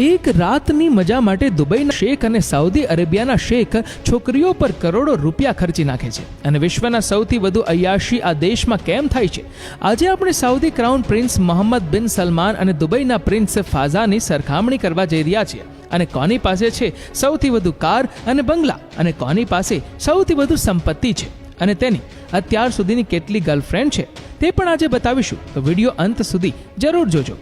એક રાતની મજા માટે દુબઈના શેખ અને સાઉદી અરેબિયાના શેખ છોકરીઓ પર કરોડો રૂપિયા ખર્ચી નાખે છે. અને વિશ્વના સૌથી વધુ અયાશી આ દેશમાં કેમ થાય છે? આજે આપણે સાઉદી ક્રાઉન પ્રિન્સ મોહમ્મદ બિન સલમાન અને દુબઈના પ્રિન્સ ફાઝાની સરખામણી કરવા જઈ રહ્યા છીએ. અને કોની પાસે છે સૌથી વધુ કાર અને બંગલા? અને કોની પાસે સૌથી વધુ સંપત્તિ છે? અને તેની અત્યાર સુધીની કેટલી ગર્લફ્રેન્ડ છે? તે પણ આજે બતાવીશું. તો વીડિયો અંત સુધી જરૂર જોજો.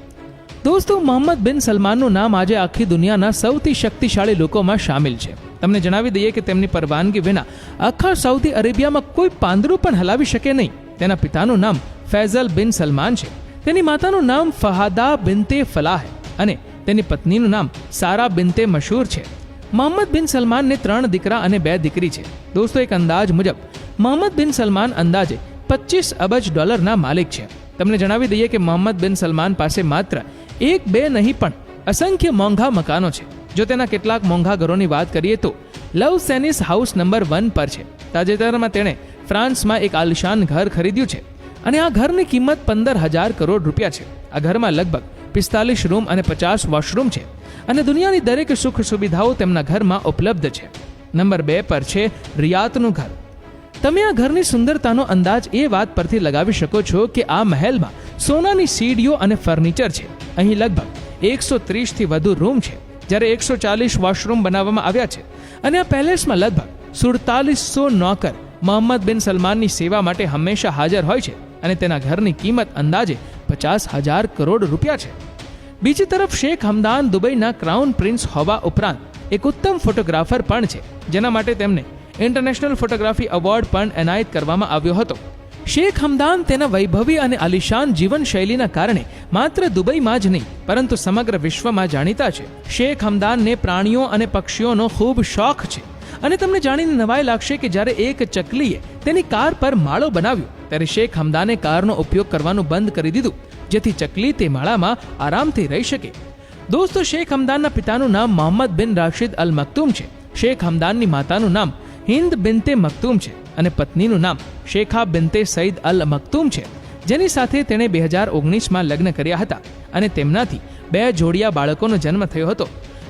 દોસ્તો, મોહમ્મદ બિન સલમાનનું નામ આજે આખી દુનિયાના સૌથી શક્તિશાળી લોકોમાં સામેલ છે. તમને જણાવી દઈએ કે તેમની પરવાનગી વિના આખા સાઉદી અરેબિયામાં કોઈ પાંદડું પણ હલાવી શકે નહીં. તેના પિતાનું નામ ફૈઝલ બિન સલમાન છે. તેની માતાનું નામ ફહાદા બિનતે ફલાહ અને તેની પત્નીનું નામ સારા બિનતે મશહૂર છે. મોહમ્મદ બિન સલમાનને ત્રણ દીકરા અને બે દીકરી છે. દોસ્તો, એક અંદાજ મુજબ મોહમ્મદ બિન સલમાન અંદાજે પચીસ અબજ ડોલરના માલિક છે. તમને જણાવી દઈએ કે મોહમ્મદ બિન સલમાન પાસે માત્ર એક બે નહીં પણ અસંખ્ય મોંઘા મકાનો છે. જો તેના કેટલાક મોંઘા ઘરોની વાત કરીએ તો લવ સેનિસ હાઉસ નંબર વન પર છે. તાજેતરમાં તેણે ફ્રાન્સમાં એક આલિશાન ઘર ખરીદ્યું છે અને આ ઘરની કિંમત પંદર હજાર કરોડ રૂપિયા છે. આ ઘરમાં લગભગ પિસ્તાલીસ રૂમ અને પચાસ વોશરૂમ છે અને દુનિયાની દરેક સુખ સુવિધાઓ તેમના ઘરમાં ઉપલબ્ધ છે. નંબર બે પર છે રિયાતનું ઘર. તમે આ ઘરની સુંદરતાનો અંદાજ એ વાત પરથી લગાવી શકો છો કે આ મહેલમાં સોનાની સીડીઓ અને ફર્નિચર છે. અહીં લગભગ એકસો ત્રીસથી વધુ રૂમ છે, જ્યારે એકસો ચાલીસ વોશરૂમ બનાવવામાં આવ્યા છે. અને આ પેલેસમાં લગભગ સુડતાલીસો નોકર મોહમ્મદ બિન સલમાનની સેવા માટે હંમેશા હાજર હોય છે અને તેના ઘરની કિંમત અંદાજે પચાસ હજાર કરોડ રૂપિયા છે. બીજી તરફ શેખ હમદાન દુબઈના ક્રાઉન પ્રિન્સ હોવા ઉપરાંત એક ઉત્તમ ફોટોગ્રાફર પણ છે, જેના માટે તેમને ઇન્ટરનેશનલ ફોટોગ્રાફી એવોર્ડ પણ એનાયત કરવામાં આવ્યો હતો. શેખ હમદાન તેના વૈભવી અને આલિશાન જીવનશૈલીના કારણે માત્ર દુબઈમાં જ નહીં, પરંતુ સમગ્ર વિશ્વમાં જાણીતા છે. શેખ હમદાનને પ્રાણીઓ અને પક્ષીઓનો ખૂબ શોખ છે. અને તમને જાણીને નવાઈ લાગશે કે જ્યારે એક ચકલીએ તેની કાર પર માળો બનાવ્યો, ત્યારે શેખ હમદાને કારનો ઉપયોગ કરવાનું બંધ કરી દીધું, જેથી ચકલી તે માળામાં આરામથી રહી શકે. દોસ્તો, શેખ હમદાનના પિતાનું નામ મોહમ્મદ બિન રાશિદ અલ મક્તુમ છે. શેખ હમદાનની માતાનું નામ હિન્દ બિનતે મક્તુમ છે અને પત્નીનું નામ શેખા બિનતે સઈદ અલ મકતુમ છે. જેની સાથે તેણે બે હજાર ઓગણીસમાં લગ્ન કર્યા હતા અને તેમનાથી બે જોડિયા બાળકોનો જન્મ થયો હતો.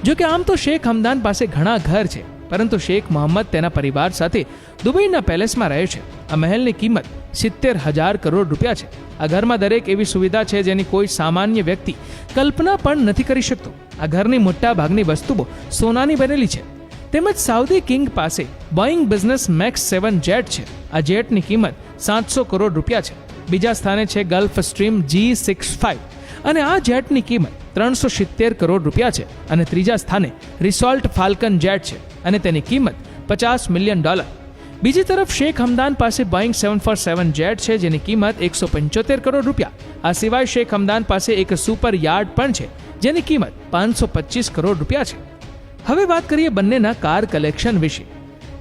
જો કે આમ તો શેખ હમદાન પાસે ઘણા ઘર છે, પરંતુ શેખ મોહમ્મદ તેના પરિવાર સાથે દુબઈના પેલેસમાં રહે છે. આ મહેલની કિંમત સિત્તેર હજાર કરોડ રૂપિયા છે. આ ઘરમાં દરેક એવી સુવિધા છે જેની કોઈ સામાન્ય વ્યક્તિ કલ્પના પણ નથી કરી શકતો. આ ઘરની મોટા ભાગની વસ્તુઓ સોનાની બનેલી છે. તેમજ સાઉદી કિંગ પાસે Boeing business max seven jet છે. આ જેટની કિંમત સાતસો કરોડ રૂપિયા છે. બીજા સ્થાને છે Gulfstream G six five અને આ જેટની કિંમત ત્રણસો સિત્તેર કરોડ રૂપિયા છે. અને ત્રીજા સ્થાને રિસોલ્ટ ફાલ્કન જેટ છે. અને તેની કિંમત પચાસ મિલિયન ડોલર બીજી તરફ શેખ હમદાન પાસે બોઈંગ સેવન ફોર સેવન જેટ છે, જેની કિંમત એકસો પંચોતેર કરોડ રૂપિયા. આ સિવાય શેખ હમદાન પાસે એક સુપર યાર્ડ પણ છે, જેની કિંમત પાંચસો પચીસ કરોડ રૂપિયા છે. હવે વાત કરીએ બંનેના કાર કલેક્શન વિશે.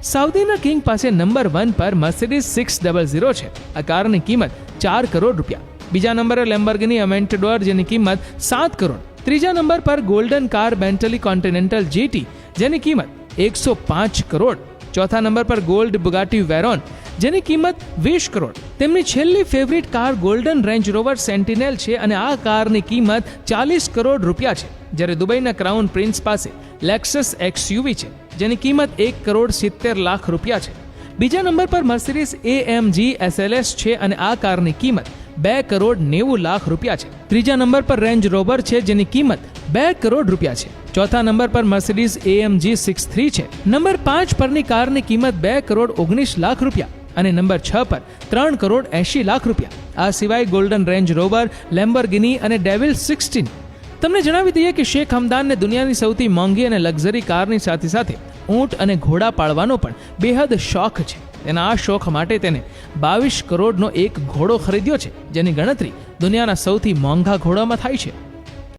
સાઉદીના કિંગ પાસે નંબર વન પર મર્સિડીઝ સિક્સ ડબલ ઝીરો છે. આ કારની કિંમત ચાર કરોડ રૂપિયા. બીજા નંબરે લેમ્બર્ગની અમેન્ટડોર જેની કિંમત સાત કરોડ. ત્રીજા નંબર પર golden car Bentley Continental GT જેની કિંમત એકસો પાંચ કરોડ. ચોથા નંબર પર ગોલ્ડ બુગાટી વેરોન, જેની કિંમત વીસ કરોડ. તેમની છેલ્લી favourite car golden Range Rover Sentinel છે અને આ કારની કિંમત ચાલીસ કરોડ રૂપિયા છે, જ્યારે દુબઈના ક્રાઉન પ્રિન્સ પાસે લેક્સસ એક્સયુવી છે, જેની કિંમત એક કરોડ સિત્તેર લાખ રૂપિયા છે. બીજા નંબર પર મર્સિડીઝ એએમજી એસએલએસ છે અને આ કારની કિંમત બે કરોડ નેવું લાખ રૂપિયા છે. ત્રીજા નંબર પર રેન્જ રોવર છે, જેની કિંમત બે કરોડ રૂપિયા છે. ચોથા નંબર પર મર્સિડીઝ એએમજી સિક્સ થ્રી છે. નંબર પાંચ પરની કારની કિંમત બે કરોડ ઓગણીસ લાખ રૂપિયા અને નંબર છ પર ત્રણ કરોડ એંશી લાખ રૂપિયા. આ સિવાય ગોલ્ડન રેન્જ રોવર લેમ્બરગિની અને ડેવિલ સિક્સટીન તમને જણાવી દઈએ કે શેખ હમદાનને દુનિયાની સૌથી મોંઘી અને લક્ઝરી કારની સાથે સાથે ઊંટ અને ઘોડા પાળવાનો પણ બેહદ શોખ છે. તેના આ શોખ માટે તેને બાવીસ કરોડનો એક ઘોડો ખરીદ્યો છે, જેની ગણતરી દુનિયાના સૌથી મોંઘા ઘોડામાં થાય છે.